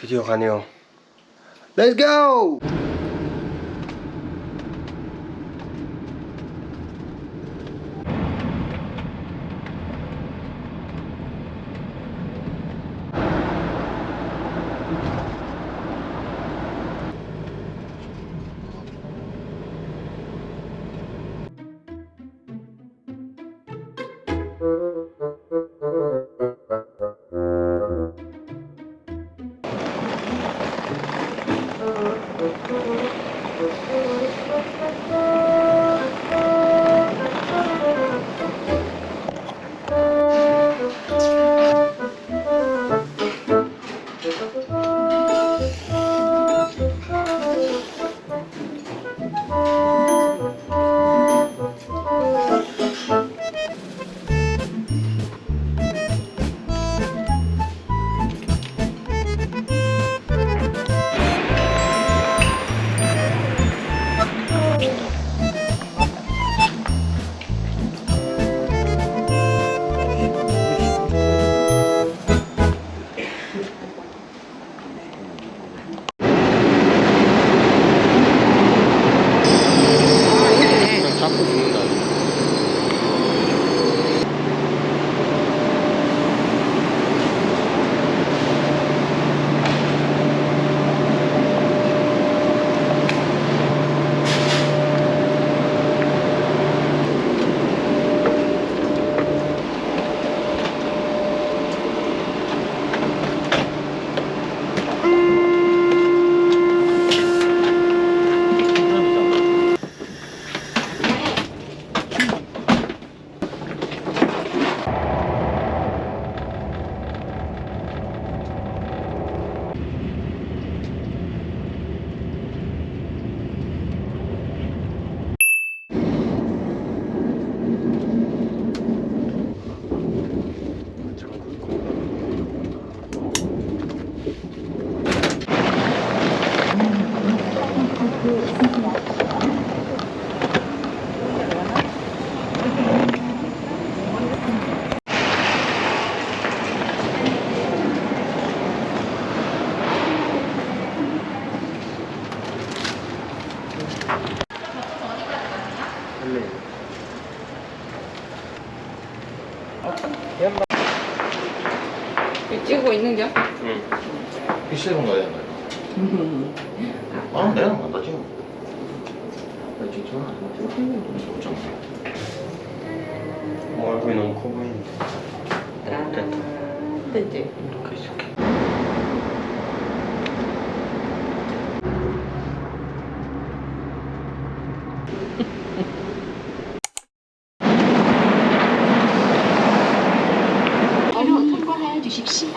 드디어 가네요. Let's go! 그 찍고 있는 겨? 응. 피시는 거야, 나. 아, 내가 만다 지금. 나 진짜 좀 어, 얼굴이 너무 커 보이는데. 됐다. 됐지? 이렇게 있을게. 바로 통과하여 주십시오.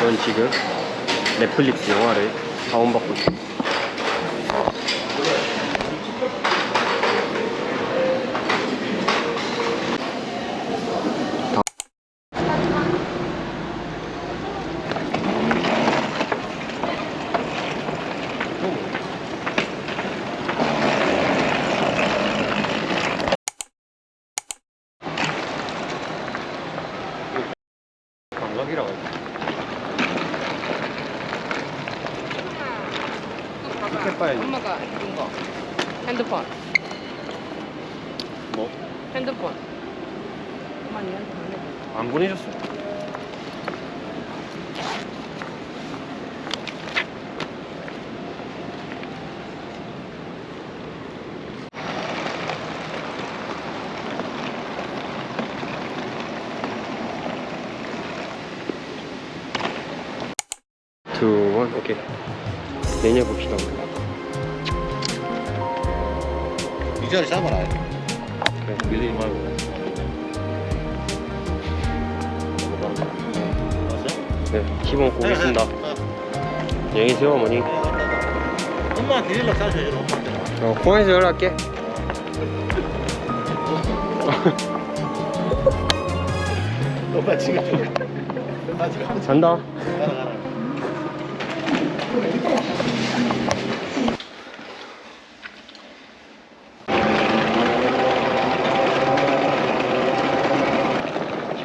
전 지금 넷플릭스 영화를 다운받고. 감각이라고 했지. 티켓 봐야지. 엄마가 해준 거. 핸드폰. 뭐? 핸드폰. 엄마 니한테 보내줘. 안 보내줬어. 두 원, 오케이. 내년 봅시다. 이 자리 잡아라. 그래. 밀리지 말고. 네, 기본 고겠습니다. 여기 세요 어머니. 엄마한테 연락 자주 해요, 엄마. 어, 공항에서 연락할게. 엄마 지금 엄마 아, 지금 한번 잔다.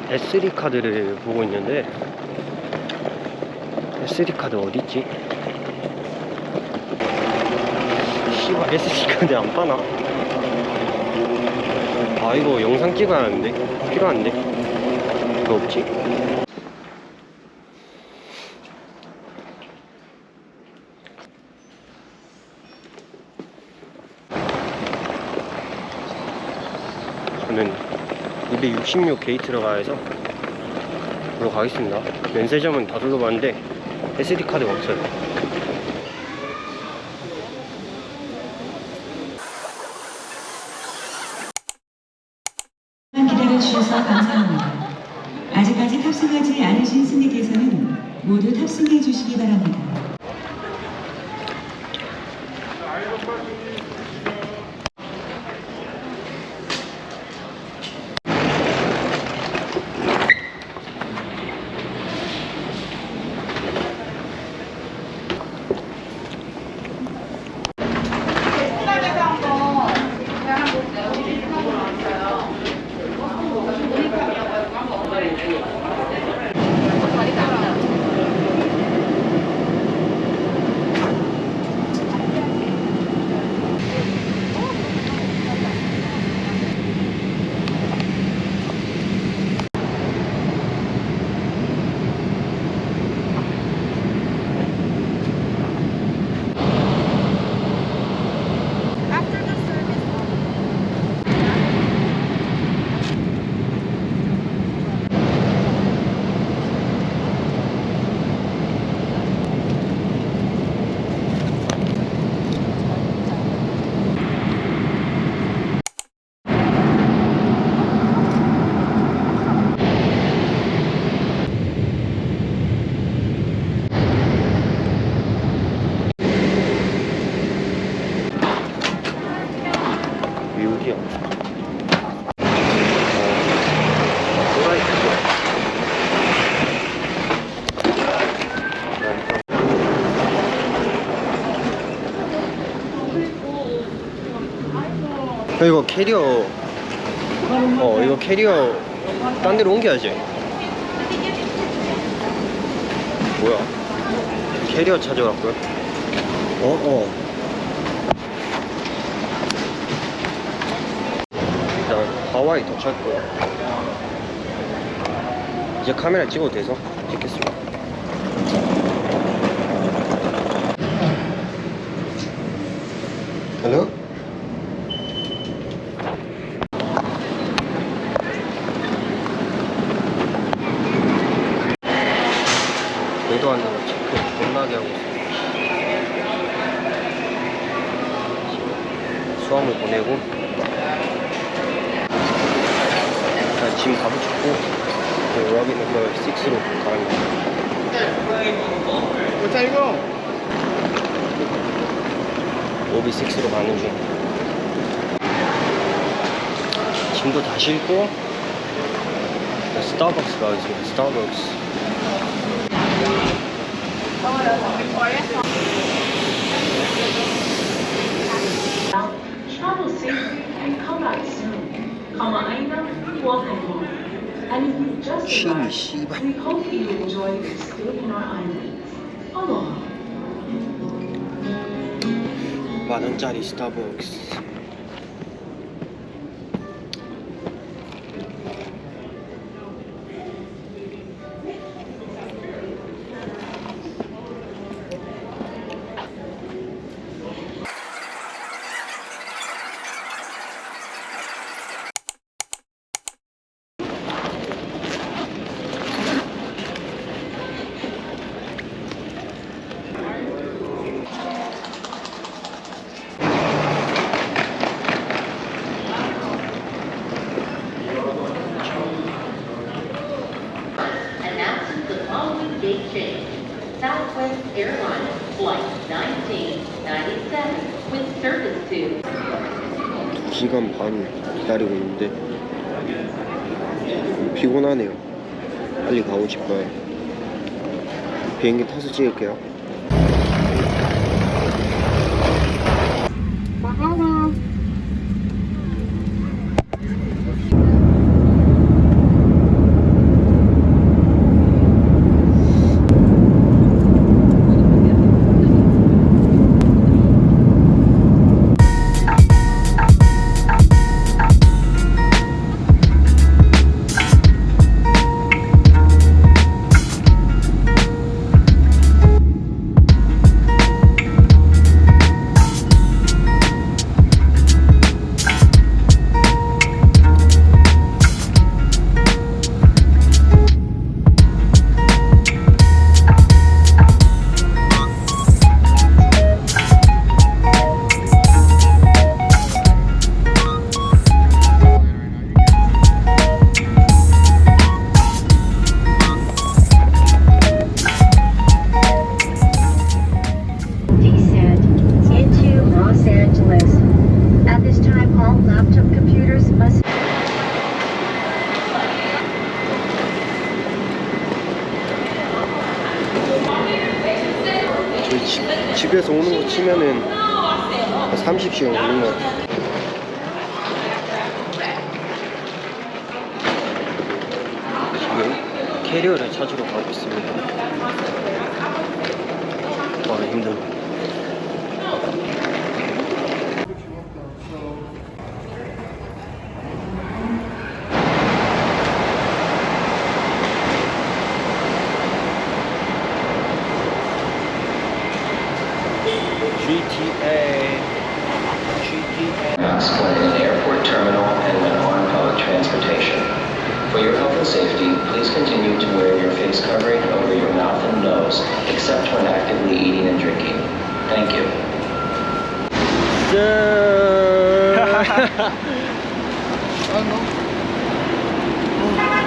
S3 카드를 보고 있는데 SD 카드 어딨지? 씨발 SD 카드 안 파나? 아 이거 영상 찍어야 하는데 필요한데 이거 없지? 저는 266 게이트로 가야해서 보러 가겠습니다. 면세점은 다 둘러봤는데 SD 카드가 없어요. 기다려 주셔서 감사합니다. 아직까지 탑승하지 않으신 승객께서는 모두 탑승해 주시기 바랍니다. 어, 또라이 그거. 야, 이거 캐리어 어 이거 캐리어 딴 데로 옮겨야지. 뭐야? 캐리어 찾아갔고요. 어어 일단 하와이 도착했고 이제 카메라 찍어도 돼서 찍겠습니다. 헬로? 얘도 안 되고 체크 겁나게 하고 있어 수험을 보내고 짐다 붙였고 그 러비 넘버 6로 가는 거야 로비 6로 가는 중. 짐도 다 싣고 스타벅스 가겠습니다 스타벅스 Travel safe and come back soon. Arrived, 씨발 we hope you enjoy your stay in our islands. Aloha. 만원짜리 스타벅스 Airlines Flight 1997 with service to 2시간 반 기다리고 있는데 피곤하네요. 빨리 가고 싶어요. 비행기 타서 찍을게요 한 30시간 걸린 것 같아. 지금 캐리어를 찾으러 가고 있습니다. 와, 힘들어. Safety, please continue to wear your face covering over your mouth and nose, except when actively eating and drinking. Thank you.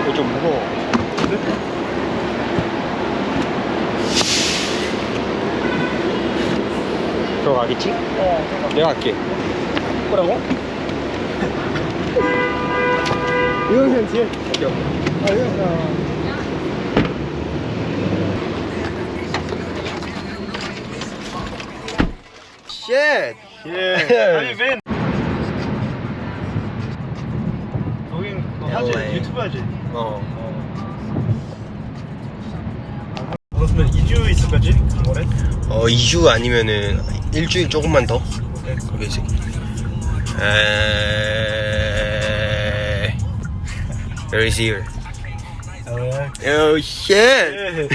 이거 좀 무거워. 들어가겠지? 어. 내가 할게. 뭐라고? 이건 그냥 뒤에. 오케이. 아. 쉣! Yeah. How you been? 거긴 너 하지? 유튜브 하지? 어. 그러면 2주 있을 거지? 어, 2주 아니면은 일주일 조금만 더? 네. 거기 있을게. 에이. There is here. Oh shit!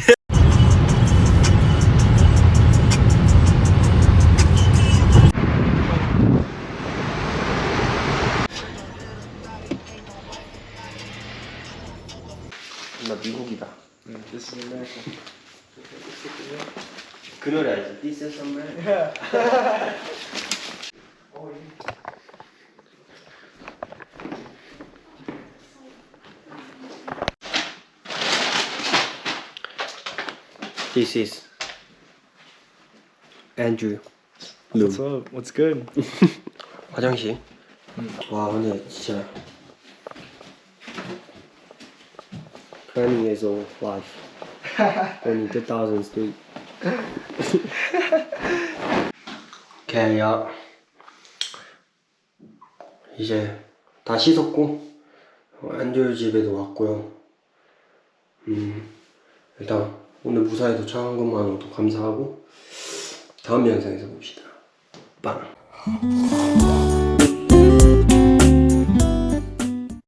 나 미국이다. This is America. 그 노래 알지? This is America. This is Andrew. What's up? What's good? 화장실. 와 근데 진짜 20 years old life. Only 2000 street. 걔야 이제 다 씻었고 안졸 집에도 왔고요. 음 일단 오늘 무사히 도착한 것만으로도 감사하고 다음 영상에서 봅시다. 빵.